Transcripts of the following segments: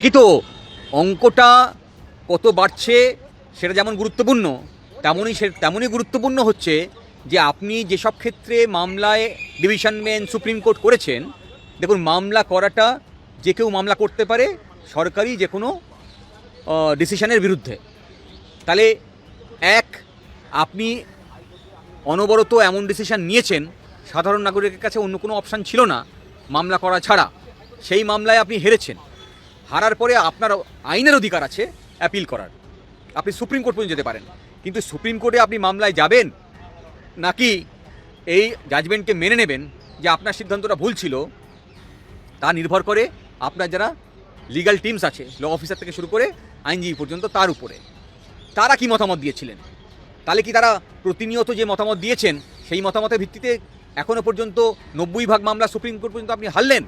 কিন্তু অঙ্কটা কত বাড়ছে সেটা যেমন গুরুত্বপূর্ণ, তেমনই সে, তেমনই গুরুত্বপূর্ণ হচ্ছে যে আপনি যেসব ক্ষেত্রে মামলায় ডিভিশন বেঞ্চ, সুপ্রিম কোর্ট করেছেন, দেখুন মামলা করাটা যে কেউ মামলা করতে পারে সরকারি যে কোনো ডিসিশনের বিরুদ্ধে। তাহলে এক, আপনি অনবরত এমন ডিসিশন নিয়েছেন, সাধারণ নাগরিকের কাছে অন্য কোনো অপশান ছিল না মামলা করা ছাড়া। সেই মামলায় আপনি হেরেছেন। হারার পরে আপনার আইনের অধিকার আছে অ্যাপিল করার। আপনি সুপ্রিম কোর্ট পর্যন্ত যেতে পারেন। কিন্তু সুপ্রিম কোর্টে আপনি মামলায় যাবেন নাকি এই জাজমেন্টকে মেনে নেবেন যে আপনার সিদ্ধান্তটা ভুল ছিল, তা নির্ভর করে আপনার যারা লিগ্যাল টিমস আছে ল অফিসার থেকে শুরু করে আইনজীবী পর্যন্ত তার উপরে। তারা কি মতামত দিয়েছিলেন? তাহলে কি তারা প্রতিনিয়ত যে মতামত দিয়েছেন, সেই মতামতের ভিত্তিতে এখনও পর্যন্ত নব্বই ভাগ মামলা সুপ্রিম কোর্ট পর্যন্ত আপনি হারলেন?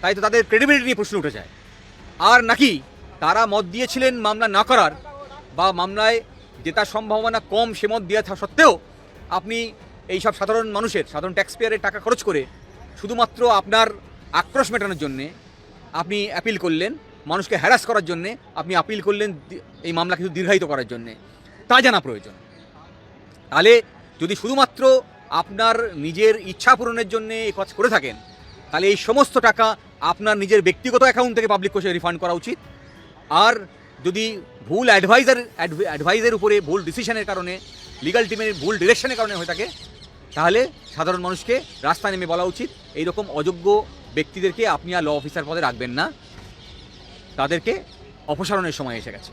তাই তো তাদের ক্রেডিবিলিটি নিয়ে প্রশ্ন উঠে যায়। আর নাকি তারা মত দিয়েছিলেন মামলা না করার বা মামলায় জেতার সম্ভাবনা কম সে মত দেওয়া সত্ত্বেও আপনি এই সব সাধারণ মানুষের, সাধারণ ট্যাক্সপেয়ারের টাকা খরচ করে শুধুমাত্র আপনার আক্রোশ মেটানোর জন্যে আপনি অ্যাপিল করলেন, মানুষকে হ্যারাস করার জন্যে আপনি আপিল করলেন এই মামলা কিছু দীর্ঘায়িত করার জন্যে। তা জানা প্রয়োজন। তাহলে যদি শুধুমাত্র আপনার নিজের ইচ্ছা পূরণের জন্যে এই কাজ করে থাকেন তাহলে এই সমস্ত টাকা আপনার নিজের ব্যক্তিগত অ্যাকাউন্ট থেকে পাবলিক কোষে রিফান্ড করা উচিত। আর যদি ভুল অ্যাডভাইজার অ্যাডভাইজের উপরে ভুল ডিসিশনের কারণে লিগাল টিমের ভুল ডিরেকশনের কারণে হয়ে থাকে, তাহলে সাধারণ মানুষকে রাস্তায় নেমে বলা উচিত, এইরকম অযোগ্য ব্যক্তিদেরকে আপনি আর ল অফিসার পদে রাখবেন না। তাদেরকে অপসারণের সময় এসে গেছে।